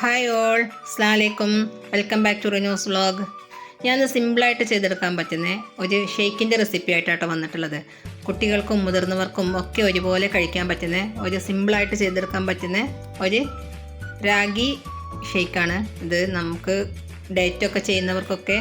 Hi all അസ്ലാമലൈക്കും welcome back to Rinu's vlog ഞാൻ സിമ്പിളായിട്ട് ചെയ്തെടുക്കാൻ പറ്റുന്ന ഒരു ഷെയ്ക്കിന്റെ റെസിപ്പി ആയിട്ടാട്ടോ വന്നിട്ടുള്ളത്. കുട്ടികൾക്കും മുതിർന്നവർക്കും ഒക്കെ ഒരുപോലെ കഴിക്കാൻ പറ്റുന്ന ഒരു സിമ്പിളായിട്ട് ചെയ്തെടുക്കാൻ പറ്റുന്ന ഒരു രാഗി ഷെയ്ക്കാണ് ഇത് നമുക്ക് ഡയറ്റൊക്കെ ചെയ്യുന്നവർക്കൊക്കെ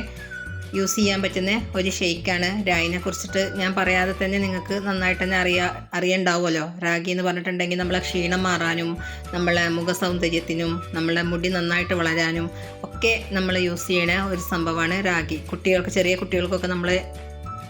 യൂസ് ചെയ്യാൻ പറ്റുന്ന ഒരു ഷെയ്ക്കാണ് രാഗിനെ കുറിച്ചിട്ട് ഞാൻ പറയാതെ തന്നെ നിങ്ങൾക്ക് നന്നായിട്ട് തന്നെ അറിയാ അറിയണ്ടാവുമല്ലോ. രാഗി എന്ന് പറഞ്ഞിട്ടുണ്ടെങ്കിൽ നമ്മളെ ക്ഷീണം മാറാനും നമ്മളെ മുഖ സൗന്ദര്യത്തിനും നമ്മളെ മുടി നന്നായിട്ട് വളരാനും ഒക്കെ നമ്മൾ യൂസ് ചെയ്യണ ഒരു സംഭവമാണ് രാഗി. കുട്ടികൾക്ക് ചെറിയ കുട്ടികൾക്കൊക്കെ നമ്മൾ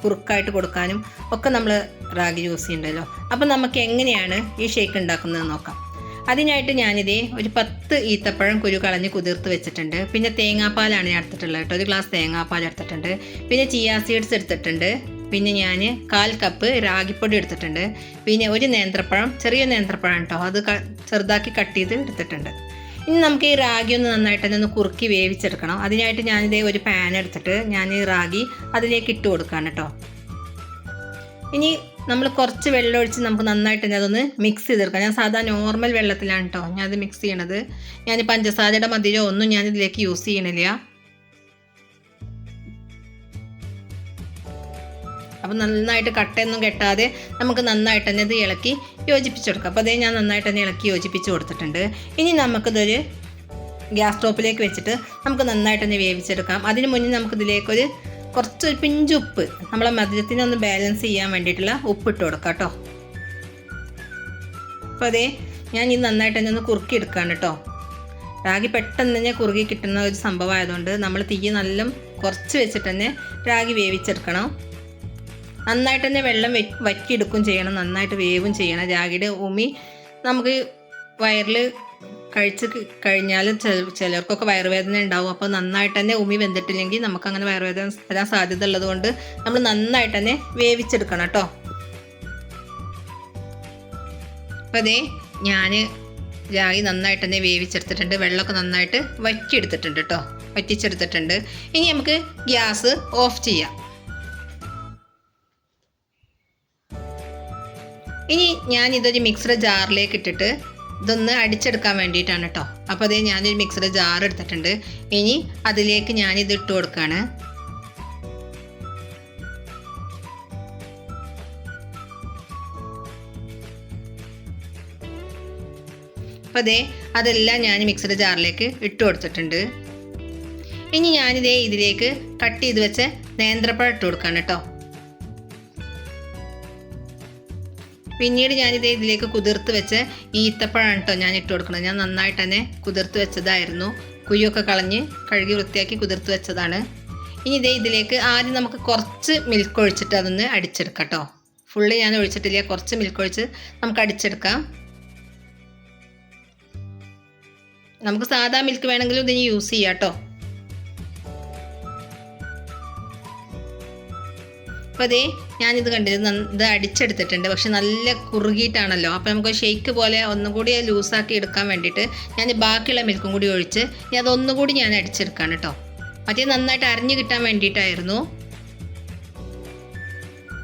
കുറുക്കായിട്ട് കൊടുക്കാനും ഒക്കെ നമ്മൾ റാഗി യൂസ് ചെയ്യണ്ടല്ലോ. അപ്പം നമുക്ക് എങ്ങനെയാണ് ഈ ഷേക്ക് ഉണ്ടാക്കുന്നത് നോക്കാം. അതിനായിട്ട് ഞാനിതേ ഒരു പത്ത് ഈത്തപ്പഴം കുരു കളഞ്ഞ് കുതിർത്ത് വെച്ചിട്ടുണ്ട്. പിന്നെ തേങ്ങാപ്പാലാണ് ഞാൻ എടുത്തിട്ടുള്ളത് കേട്ടോ. ഒരു ഗ്ലാസ് തേങ്ങാപ്പാൽ എടുത്തിട്ടുണ്ട്. പിന്നെ ചിയാ സീഡ്സ് എടുത്തിട്ടുണ്ട്. പിന്നെ ഞാൻ കാൽ കപ്പ് രാഗിപ്പൊടി എടുത്തിട്ടുണ്ട്. പിന്നെ ഒരു നേന്ത്രപ്പഴം ചെറിയ നേന്ത്രപ്പഴം കേട്ടോ. അത് ചെറുതാക്കി കട്ട് ചെയ്ത് എടുത്തിട്ടുണ്ട്. ഇനി നമുക്ക് ഈ റാഗി ഒന്ന് നന്നായിട്ട് തന്നെ ഒന്ന് കുറുക്കി വേവിച്ചെടുക്കണം. അതിനായിട്ട് ഞാനിതേ ഒരു പാൻ എടുത്തിട്ട് ഞാൻ ഈ റാഗി അതിലേക്ക് ഇട്ട് കൊടുക്കുകയാണ് കേട്ടോ. ഇനി നമ്മൾ കുറച്ച് വെള്ളം ഒഴിച്ച് നമുക്ക് നന്നായിട്ട് തന്നെ അതൊന്ന് മിക്സ് ചെയ്തെടുക്കാം. ഞാൻ സാധാ നോർമൽ വെള്ളത്തിലാണ് കേട്ടോ ഞാനത് മിക്സ് ചെയ്യണത്. ഞാൻ പഞ്ചസാരയുടെ മധുരമോ ഒന്നും ഞാൻ ഇതിലേക്ക് യൂസ് ചെയ്യണില്ല. അപ്പം നന്നായിട്ട് കട്ടയൊന്നും കെട്ടാതെ നമുക്ക് നന്നായിട്ട് തന്നെ ഇത് ഇളക്കി യോജിപ്പിച്ചെടുക്കാം അപ്പോൾ അതേ ഞാൻ നന്നായിട്ട് തന്നെ ഇളക്കി യോജിപ്പിച്ച് കൊടുത്തിട്ടുണ്ട്. ഇനി നമുക്കിതൊരു ഗ്യാസ് സ്റ്റോപ്പിലേക്ക് വെച്ചിട്ട് നമുക്ക് നന്നായിട്ട് തന്നെ വേവിച്ചെടുക്കാം. അതിന് മുന്നേ നമുക്കിതിലേക്കൊരു കുറച്ചൊരു പിഞ്ച് ഉപ്പ്. നമ്മളെ മധുരത്തിനെ ഒന്ന് ബാലൻസ് ചെയ്യാൻ വേണ്ടിയിട്ടുള്ള ഉപ്പ് ഇട്ട് കൊടുക്കാം കേട്ടോ. അപ്പോൾ അതേ ഞാൻ ഇത് നന്നായിട്ട് തന്നെ ഒന്ന് കുറുക്കി എടുക്കുകയാണ് കേട്ടോ. രാഗി പെട്ടെന്ന് തന്നെ കുറുകി കിട്ടുന്ന ഒരു സംഭവം ആയതുകൊണ്ട് നമ്മൾ തീ നല്ല കുറച്ച് വെച്ചിട്ട് തന്നെ രാഗി വേവിച്ചെടുക്കണം. നന്നായിട്ട് തന്നെ വെള്ളം വെ വറ്റിയെടുക്കും ചെയ്യണം. നന്നായിട്ട് വേവും ചെയ്യണം. രാഗിയുടെ ഉമി നമുക്ക് വയറിൽ കഴിച്ച് കഴിഞ്ഞാൽ ചിലർക്കൊക്കെ വയറുവേദന ഉണ്ടാവും. അപ്പോൾ നന്നായിട്ട് തന്നെ ഉമി വെന്തിട്ടില്ലെങ്കിൽ നമുക്ക് അങ്ങനെ വയറുവേദന വരാൻ സാധ്യത ഉള്ളത് കൊണ്ട് നമ്മൾ നന്നായിട്ട് തന്നെ വേവിച്ചെടുക്കണം കേട്ടോ. അപ്പോൾ അതേ ഞാൻ രാഗി നന്നായിട്ട് തന്നെ വേവിച്ചെടുത്തിട്ടുണ്ട്. വെള്ളമൊക്കെ നന്നായിട്ട് വറ്റിയെടുത്തിട്ടുണ്ട് കേട്ടോ. വറ്റിച്ചെടുത്തിട്ടുണ്ട്. ഇനി നമുക്ക് ഗ്യാസ് ഓഫ് ചെയ്യാം. ഇനി ഞാൻ ഇതൊരു മിക്സഡ് ജാറിലേക്ക് ഇട്ടിട്ട് ഇതൊന്ന് അടിച്ചെടുക്കാൻ വേണ്ടിയിട്ടാണ് കേട്ടോ അപ്പോൾ അതേ ഞാനൊരു മിക്സഡ് ജാർ എടുത്തിട്ടുണ്ട്. ഇനി അതിലേക്ക് ഞാനിത് ഇട്ട് കൊടുക്കുകയാണ് അപ്പോൾ അതേ അതെല്ലാം ഞാൻ മിക്സഡ് ജാറിലേക്ക് ഇട്ട് കൊടുത്തിട്ടുണ്ട്. ഇനി ഞാനിതേ ഇതിലേക്ക് കട്ട് ചെയ്ത് വെച്ച് നേന്ത്രപ്പഴം ഇട്ട് കൊടുക്കുകയാണ് കേട്ടോ പിന്നീട് ഞാനിതേ ഇതിലേക്ക് കുതിർത്ത് വെച്ച് ഈത്തപ്പഴമാണ് കേട്ടോ ഞാൻ ഇട്ട് കൊടുക്കുന്നത് ഞാൻ നന്നായിട്ട് തന്നെ കുതിർത്ത് വെച്ചതായിരുന്നു. കുയ്യൊക്കെ കളഞ്ഞ് കഴുകി വൃത്തിയാക്കി കുതിർത്ത് വെച്ചതാണ്. ഇനി ഇതേ ഇതിലേക്ക് ആദ്യം നമുക്ക് കുറച്ച് മിൽക്ക് ഒഴിച്ചിട്ട് അതൊന്ന് അടിച്ചെടുക്കാം കേട്ടോ ഫുള്ള് ഞാൻ ഒഴിച്ചിട്ടില്ല. കുറച്ച് മിൽക്ക് ഒഴിച്ച് നമുക്ക് അടിച്ചെടുക്കാം. നമുക്ക് സാധാ മിൽക്ക് വേണമെങ്കിലും ഇതിന് യൂസ് ചെയ്യാം കേട്ടോ അപ്പോൾ അതേ ഞാനിത് കണ്ടിരുന്നു ഇത് അടിച്ചെടുത്തിട്ടുണ്ട്. പക്ഷെ നല്ല കുറുകിയിട്ടാണല്ലോ അപ്പോൾ നമുക്ക് ഷെയ്ക്ക് പോലെ ഒന്നും കൂടി ലൂസാക്കി എടുക്കാൻ വേണ്ടിയിട്ട് ഞാൻ ബാക്കിയുള്ള മിൽക്കും കൂടി ഒഴിച്ച് ഞാൻ അതൊന്നുകൂടി ഞാൻ അടിച്ചെടുക്കാണ് കേട്ടോ. മറ്റേ നന്നായിട്ട് അരിഞ്ഞു കിട്ടാൻ വേണ്ടിയിട്ടായിരുന്നു.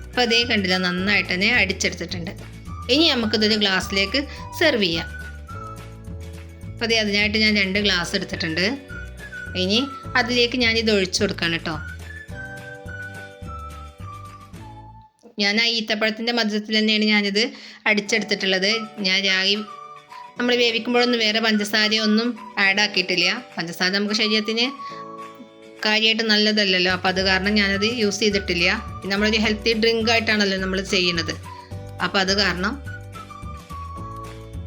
അപ്പോൾ അതേ കണ്ടില്ല നന്നായിട്ട് തന്നെ അടിച്ചെടുത്തിട്ടുണ്ട്. ഇനി നമുക്കിതൊരു ഗ്ലാസ്സിലേക്ക് സെർവ് ചെയ്യാം. അപ്പോൾ അതേ അതിനായിട്ട് ഞാൻ രണ്ട് ഗ്ലാസ് എടുത്തിട്ടുണ്ട്. ഇനി അതിലേക്ക് ഞാൻ ഇത് ഒഴിച്ചു കൊടുക്കാണ് കേട്ടോ. ഞാൻ ആ ഈത്തപ്പഴത്തിന്റെ മധുരത്തിൽ തന്നെയാണ് ഞാനിത് അടിച്ചെടുത്തിട്ടുള്ളത്. ഞാൻ രാഗി നമ്മൾ വേവിക്കുമ്പോഴൊന്നും വേറെ പഞ്ചസാരയൊന്നും ആഡ് ആക്കിയിട്ടില്ല. പഞ്ചസാര നമുക്ക് ശരീരത്തിന് കാര്യമായിട്ട് നല്ലതല്ലല്ലോ. അപ്പോൾ അത് കാരണം ഞാനത് യൂസ് ചെയ്തിട്ടില്ല. നമ്മളൊരു ഹെൽത്തി ഡ്രിങ്ക് ആയിട്ടാണല്ലോ നമ്മൾ ചെയ്യുന്നത്. അപ്പോൾ അത് കാരണം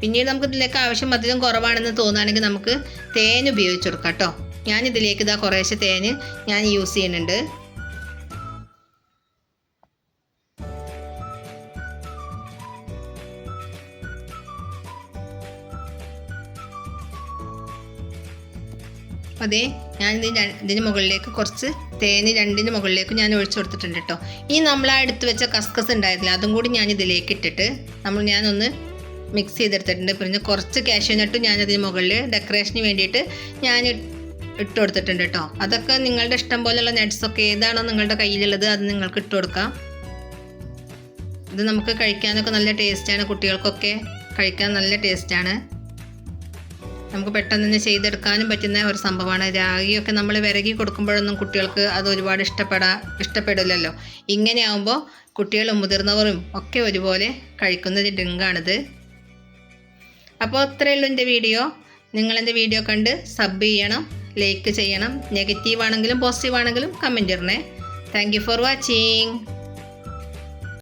പിന്നീട് നമുക്ക് ഇതിലേക്ക് ആവശ്യം മധുരം കുറവാണെന്ന് തോന്നുകയാണെങ്കിൽ നമുക്ക് തേൻ ഉപയോഗിച്ച് കൊടുക്കാം കേട്ടോ. ഞാൻ ഇതിലേക്ക് ഇതാ കുറേശ്ശെ തേൻ ഞാൻ യൂസ് ചെയ്യുന്നുണ്ട്. അതെ ഞാൻ ഇതിന് മുകളിലേക്ക് കുറച്ച് തേന് രണ്ടിന് മുകളിലേക്ക് ഞാൻ ഒഴിച്ചു കൊടുത്തിട്ടുണ്ട് കേട്ടോ ഇനി നമ്മൾ ആ എടുത്ത് വെച്ച കസ്കസ് ഉണ്ടായിരുന്നില്ല അതും കൂടി ഞാൻ ഇതിലേക്ക് ഇട്ടിട്ട് നമ്മൾ ഞാനൊന്ന് മിക്സ് ചെയ്തെടുത്തിട്ടുണ്ട്. പിന്നെ കുറച്ച് കാഷ്യൂ നട്ടും ഞാൻ അതിന് മുകളിൽ ഡെക്കറേഷന് വേണ്ടിയിട്ട് ഞാൻ ഇട്ട് കൊടുത്തിട്ടുണ്ട് കേട്ടോ അതൊക്കെ നിങ്ങളുടെ ഇഷ്ടം പോലെയുള്ള നട്ട്സൊക്കെ ഏതാണോ നിങ്ങളുടെ കയ്യിലുള്ളത് അത് നിങ്ങൾക്ക് ഇട്ട് കൊടുക്കാം. ഇത് നമുക്ക് കഴിക്കാനൊക്കെ നല്ല ടേസ്റ്റാണ് കുട്ടികൾക്കൊക്കെ കഴിക്കാൻ നല്ല ടേസ്റ്റാണ് നമുക്ക് പെട്ടെന്ന് തന്നെ ചെയ്തെടുക്കാനും പറ്റുന്ന ഒരു സംഭവമാണ്. രാഗിയൊക്കെ നമ്മൾ വിരകി കൊടുക്കുമ്പോഴൊന്നും കുട്ടികൾക്ക് അത് ഒരുപാട് ഇഷ്ടപ്പെടാ ഇഷ്ടപ്പെടില്ലല്ലോ. ഇങ്ങനെയാവുമ്പോൾ കുട്ടികളും മുതിർന്നവരും ഒക്കെ ഒരുപോലെ കഴിക്കുന്ന ഒരു ഡ്രിങ്കാണിത്. അപ്പോൾ അത്രയേ ഉള്ളൂ എന്റെ വീഡിയോ. നിങ്ങളെന്റെ വീഡിയോ കണ്ട് സബ് ചെയ്യണം ലൈക്ക് ചെയ്യണം. നെഗറ്റീവ് ആണെങ്കിലും പോസിറ്റീവ് ആണെങ്കിലും കമന്റ് ഇടണേ. Thank you for watching.